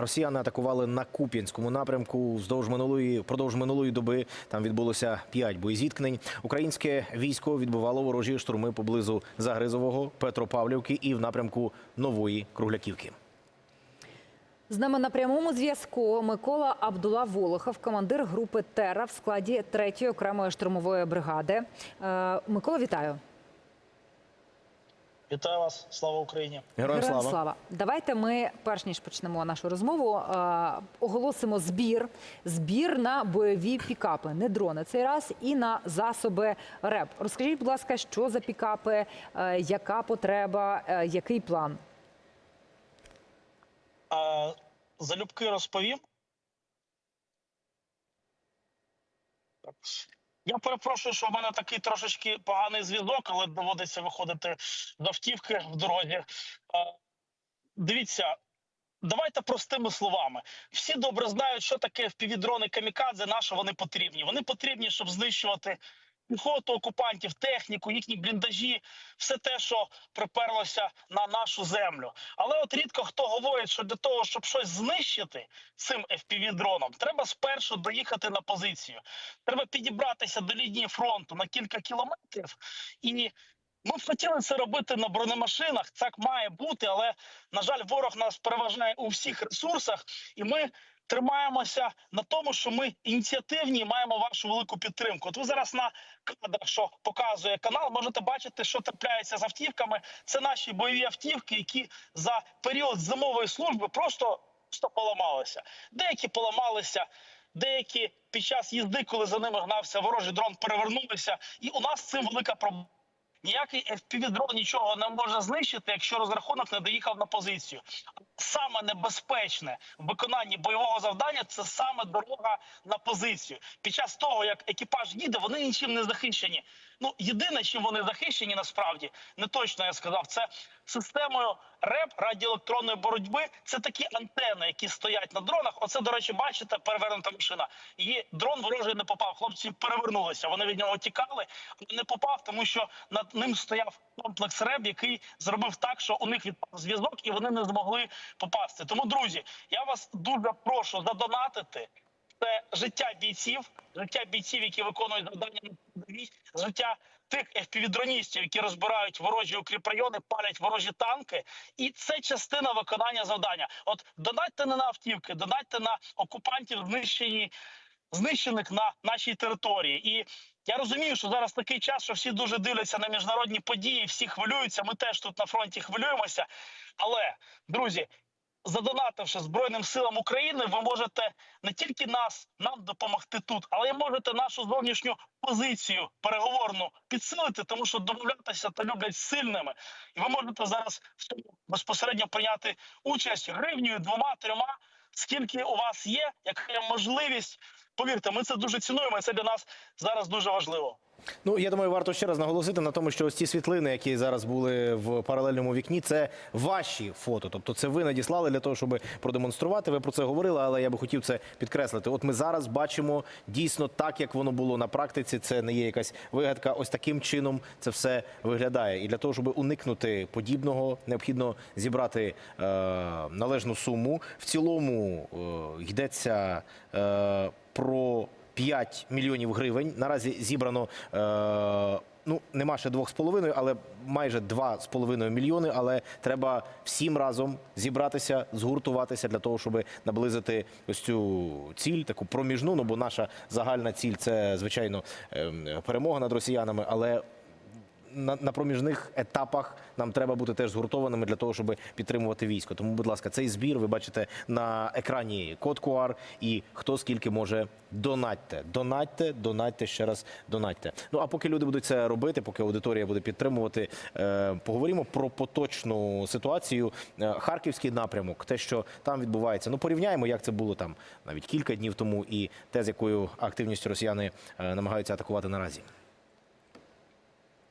Росіяни атакували на Куп'янському напрямку вздовж минулої впродовж минулої доби. Там відбулося п'ять боєзіткнень. Українське військо відбивало ворожі штурми поблизу Загризового, Петропавлівки і в напрямку Нової Кругляківки. З нами на прямому зв'язку Микола Абдула Волохов, командир групи Терра в складі 3-ї окремої штурмової бригади. Е, Микола, вітаю. Вітаю вас, слава Україні! Героям слава. Давайте ми, перш ніж почнемо нашу розмову, е, оголосимо збір. Збір на бойові пікапи, не дрони цей раз, і на засоби РЕП. Розкажіть, будь ласка, що за пікапи, е, яка потреба, е, який план? А, залюбки розповім. Я перепрошую, що в мене такий трошечки поганий зв'язок, але доводиться виходити з автівки в дорозі. А, дивіться, давайте простими словами. Всі добре знають, що таке впівдрони камікадзе, на що вони потрібні. Вони потрібні, щоб знищувати піхоту окупантів, техніку, їхні бліндажі, все те, що приперлося на нашу землю. Але от рідко хто говорить, що для того, щоб щось знищити цим FPV-дроном, треба спершу доїхати на позицію. Треба підібратися до лінії фронту на кілька кілометрів і. Ми б хотіли це робити на бронемашинах. Так має бути, але на жаль, ворог нас переважає у всіх ресурсах, і ми тримаємося на тому, що ми ініціативні і маємо вашу велику підтримку. От ви зараз на кадрах, що показує канал, можете бачити, що трапляється з автівками. Це наші бойові автівки, які за період зимової служби просто, просто поламалися. Деякі поламалися. Деякі під час їзди, коли за ними гнався ворожий дрон, перевернулися, і у нас цим велика проблема. Ніякий FPV-дрон нічого не може знищити, якщо розрахунок не доїхав на позицію. Саме небезпечне в виконанні бойового завдання це саме дорога на позицію. Під час того, як екіпаж їде, вони нічим не захищені. Ну єдине, чим вони захищені, насправді не точно я сказав, це системою РЕП радіоелектронної боротьби. Це такі антени, які стоять на дронах. Оце, до речі, бачите, перевернута машина. Її дрон ворожий не попав. Хлопці перевернулися. Вони від нього тікали, не попав, тому що над ним стояв комплекс РЕБ, який зробив так, що у них відпав зв'язок, і вони не змогли попасти. Тому, друзі, я вас дуже прошу задонатити. Це життя бійців, життя бійців, які виконують завдання на передовій, життя тих FPV-дроністів, які розбирають ворожі укріпрайони, палять ворожі танки, і це частина виконання завдання. От донатьте не на автівки, донатьте на окупантів, знищені знищених на нашій території. І я розумію, що зараз такий час, що всі дуже дивляться на міжнародні події, всі хвилюються. Ми теж тут на фронті хвилюємося. Але друзі, задонативши Збройним силам України, ви можете не тільки нас нам допомогти тут, але й можете нашу зовнішню позицію переговорну підсилити, тому що домовлятися та люблять сильними. І ви можете зараз безпосередньо прийняти участь гривнею, двома, трьома. Скільки у вас є, яка є можливість? Повірте, ми це дуже цінуємо. і Це для нас зараз дуже важливо. Ну я думаю, варто ще раз наголосити на тому, що ось ці світлини, які зараз були в паралельному вікні, це ваші фото. Тобто, це ви надіслали для того, щоб продемонструвати. Ви про це говорили, але я би хотів це підкреслити. От ми зараз бачимо дійсно так, як воно було на практиці. Це не є якась вигадка. Ось таким чином це все виглядає. І для того, щоб уникнути подібного, необхідно зібрати е, належну суму. В цілому е, йдеться е, про 5 мільйонів гривень. Наразі зібрано. Е, Ну, нема ще двох з половиною, але майже два з половиною мільйони. Але треба всім разом зібратися, згуртуватися для того, щоб наблизити ось цю ціль, таку проміжну. Ну бо наша загальна ціль це звичайно ем, перемога над росіянами, але на, проміжних етапах нам треба бути теж згуртованими для того, щоб підтримувати військо. Тому, будь ласка, цей збір ви бачите на екрані код QR і хто скільки може донатьте. Донатьте, донатьте ще раз, донатьте. Ну а поки люди будуть це робити, поки аудиторія буде підтримувати, е, поговоримо про поточну ситуацію. Е, Харківський напрямок, те, що там відбувається. Ну порівняємо, як це було там навіть кілька днів тому, і те, з якою активністю росіяни е, намагаються атакувати наразі.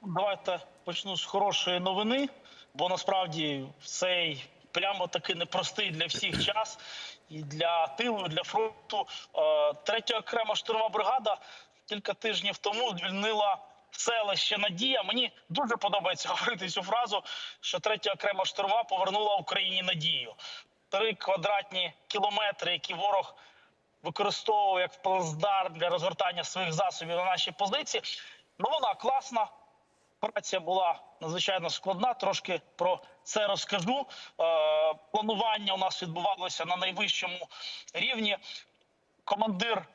Давайте почну з хорошої новини, бо насправді цей прямо таки непростий для всіх час і для тилу, і для фронту. Е, Третя окрема штурмова бригада кілька тижнів тому звільнила. Селище Надія мені дуже подобається говорити цю фразу, що третя окрема штурма повернула Україні надію. три квадратні кілометри, які ворог використовував як плацдарм для розгортання своїх засобів на наші позиції. Ну вона класна. Праця була надзвичайно складна. Трошки про це розкажу. Е, планування у нас відбувалося на найвищому рівні. Командир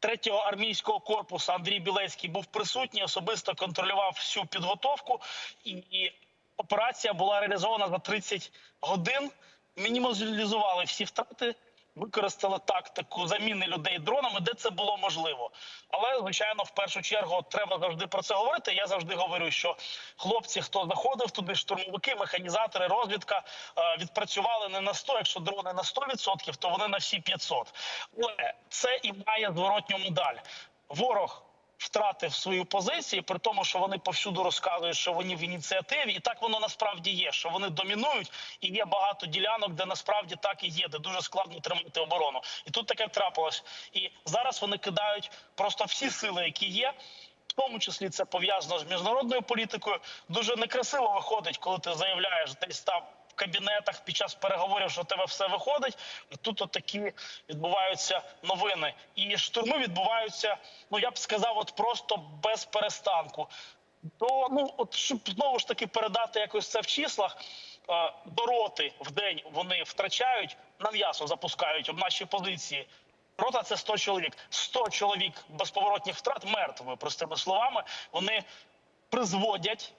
третього армійського корпусу Андрій Білецький був присутній, особисто контролював всю підготовку, і операція була реалізована за 30 годин. Мінімалізували всі втрати, використали тактику заміни людей дронами, де це було можливо. Але звичайно, в першу чергу треба завжди про це говорити. Я завжди говорю, що хлопці, хто заходив туди, штурмовики, механізатори, розвідка е, відпрацювали не на 100, якщо дрони на 100%, то вони на всі 500. Але це і має зворотню медаль. Ворог втратив свою позицію, при тому, що вони повсюду розказують, що вони в ініціативі, і так воно насправді є, що вони домінують, і є багато ділянок, де насправді так і є, де дуже складно тримати оборону. І тут таке трапилось. І зараз вони кидають просто всі сили, які є. В тому числі це пов'язано з міжнародною політикою. Дуже некрасиво виходить, коли ти заявляєш десь там кабінетах під час переговорів, що тебе все виходить. Тут от такі відбуваються новини. І штурми відбуваються, ну я б сказав, от просто без перестанку. То ну, от щоб знову ж таки передати якось це в числах. е, До роти в день вони втрачають на м'ясо, запускають об наші позиції. Рота це 100 чоловік. 100 чоловік безповоротних втрат мертвими, простими словами. Вони призводять,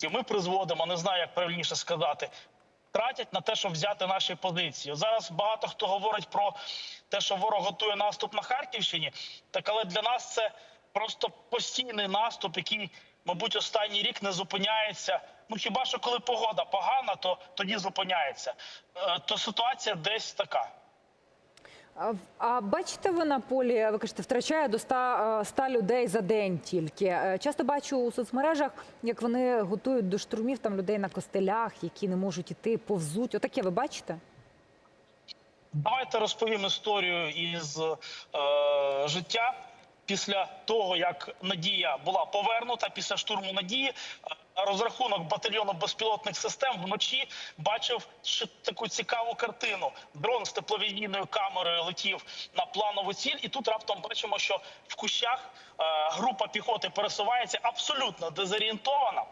і ми призводимо, не знаю, як правильніше сказати, тратять на те, щоб взяти наші позиції. Зараз багато хто говорить про те, що ворог готує наступ на Харківщині. Так але для нас це просто постійний наступ, який, мабуть, останній рік не зупиняється. Ну хіба що коли погода погана, то тоді зупиняється. Е, То ситуація десь така. А, бачите ви на полі, ви кажете, втрачає до 100, е, 100 людей за день тільки. Е, Часто бачу у соцмережах, як вони готують до штурмів там людей на костелях, які не можуть іти, повзуть. Отаке ви бачите? Давайте розповім історію із е, життя. Після того, як Надія була повернута, після штурму Надії, е, розрахунок батальйону безпілотних систем вночі бачив таку цікаву картину. Дрон з тепловізійною камерою летів на планову ціль, і тут раптом бачимо, що в кущах е, група піхоти пересувається абсолютно дезорієнтована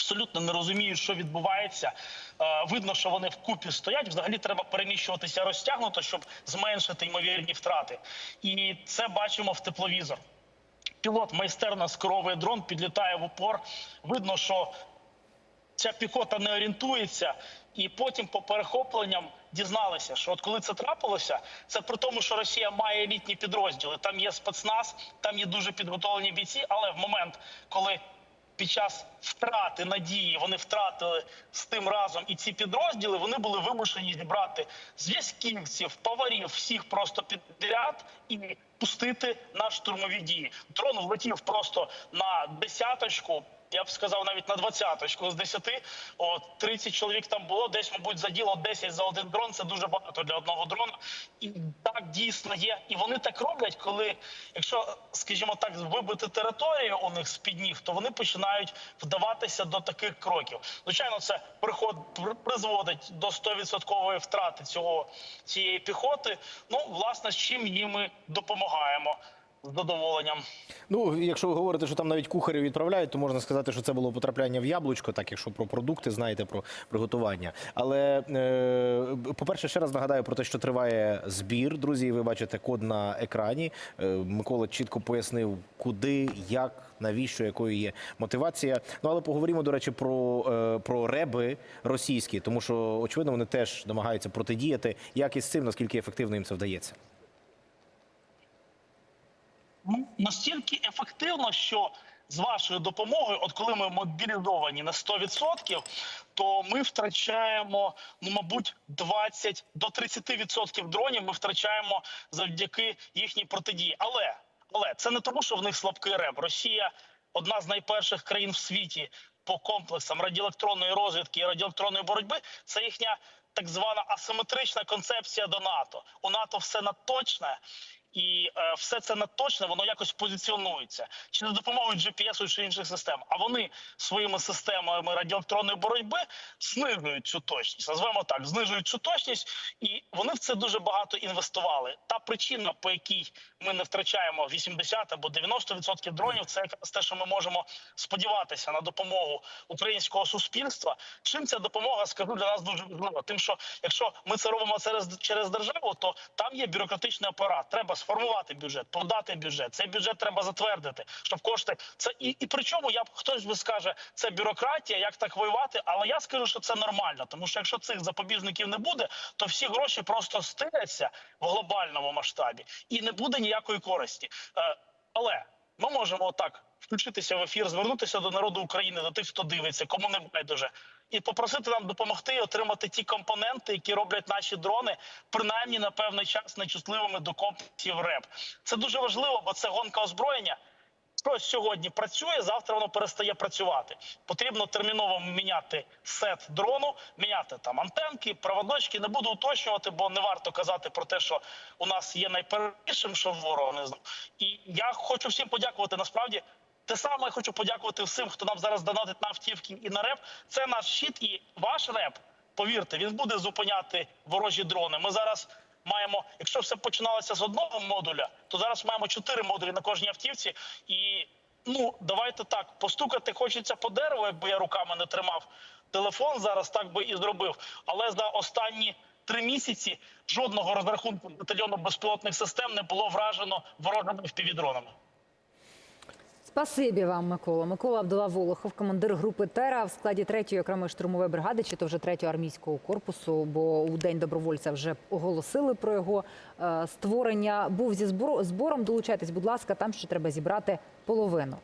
абсолютно не розуміють, що відбувається. Е, Видно, що вони вкупі стоять. Взагалі треба переміщуватися розтягнуто, щоб зменшити ймовірні втрати. І це бачимо в тепловізор. Пілот майстерно скеровує дрон, підлітає в упор. Видно, що ця піхота не орієнтується, і потім по перехопленням дізналися, що от коли це трапилося, це при тому, що Росія має елітні підрозділи. Там є спецназ, там є дуже підготовлені бійці. Але в момент, коли під час втрати надії вони втратили з тим разом і ці підрозділи, вони були вимушені зібрати зв'язківців, поварів, всіх просто підряд і пустити на штурмові дії. Дрон влетів просто на десяточку. Я б сказав навіть на двадцяточку з 10, от 30 чоловік там було, десь, мабуть, заділо 10 за один дрон. Це дуже багато для одного дрона. І так дійсно є. І вони так роблять, коли, якщо, скажімо так, вибити територію у них з під ніг, то вони починають вдаватися до таких кроків. Звичайно, це приход призводить до 100% втрати цього цієї піхоти. Ну, власне, з чим їм ми допомагаємо з задоволенням. Ну, якщо ви говорите, що там навіть кухарів відправляють, то можна сказати, що це було потрапляння в яблучко, так якщо про продукти знаєте, про приготування. Але, е, по-перше, ще раз нагадаю про те, що триває збір. Друзі, ви бачите код на екрані. Е, Микола чітко пояснив, куди, як, навіщо, якою є мотивація. Ну, але поговоримо, до речі, про, е, про реби російські, тому що, очевидно, вони теж намагаються протидіяти. Як із цим, наскільки ефективно їм це вдається? Ну, настільки ефективно, що з вашою допомогою, от коли ми мобілізовані на 100%, то ми втрачаємо, ну мабуть, 20 до 30% дронів. Ми втрачаємо завдяки їхній протидії. Але але це не тому, що в них слабкий реб. Росія одна з найперших країн в світі по комплексам радіоелектронної розвідки і радіоелектронної боротьби. Це їхня так звана асиметрична концепція до НАТО. У НАТО все надточне. І е, все це надточне, воно якось позиціонується чи за допомогою GPS чи інших систем. А вони своїми системами радіоелектронної боротьби знижують цю точність. Назвемо так, знижують цю точність, і вони в це дуже багато інвестували. Та причина, по якій ми не втрачаємо 80 або 90% дронів, це якраз те, що ми можемо сподіватися на допомогу українського суспільства. Чим ця допомога скажу для нас дуже важлива? Тим, що якщо ми це робимо через, через державу, то там є бюрократичний апарат. Треба сформувати бюджет, подати бюджет. Цей бюджет треба затвердити, щоб кошти це і, і причому я хтось би скаже, це бюрократія, як так воювати. Але я скажу, що це нормально, тому що якщо цих запобіжників не буде, то всі гроші просто стиляться в глобальному масштабі і не буде ніякої користі. Е, але ми можемо отак включитися в ефір, звернутися до народу України, до тих, хто дивиться, кому не байдуже, і попросити нам допомогти отримати ті компоненти, які роблять наші дрони, принаймні на певний час нечутливими до комплексів РЕП. Це дуже важливо, бо це гонка озброєння. Щось сьогодні працює, завтра воно перестає працювати. Потрібно терміново міняти сет дрону, міняти там антенки, проводочки. Не буду уточнювати, бо не варто казати про те, що у нас є найпершим, що ворог не знав. І я хочу всім подякувати. Насправді, те саме я хочу подякувати всім, хто нам зараз донатить на автівки і на реп. Це наш щит і ваш реп. Повірте, він буде зупиняти ворожі дрони. Ми зараз маємо, якщо все починалося з одного модуля, то зараз маємо чотири модулі на кожній автівці. І ну давайте так постукати хочеться по дереву, якби я руками не тримав телефон. Зараз так би і зробив. Але за останні три місяці жодного розрахунку батальйону безпілотних систем не було вражено ворожими впівдронами. Спасибі вам, Микола. Микола Абдула Волохов, командир групи Тера в складі 3-ї окремої штурмової бригади, чи то вже 3-го армійського корпусу, бо у день добровольця вже оголосили про його е, створення. Був зі збором. Долучайтесь, будь ласка, там ще треба зібрати половину.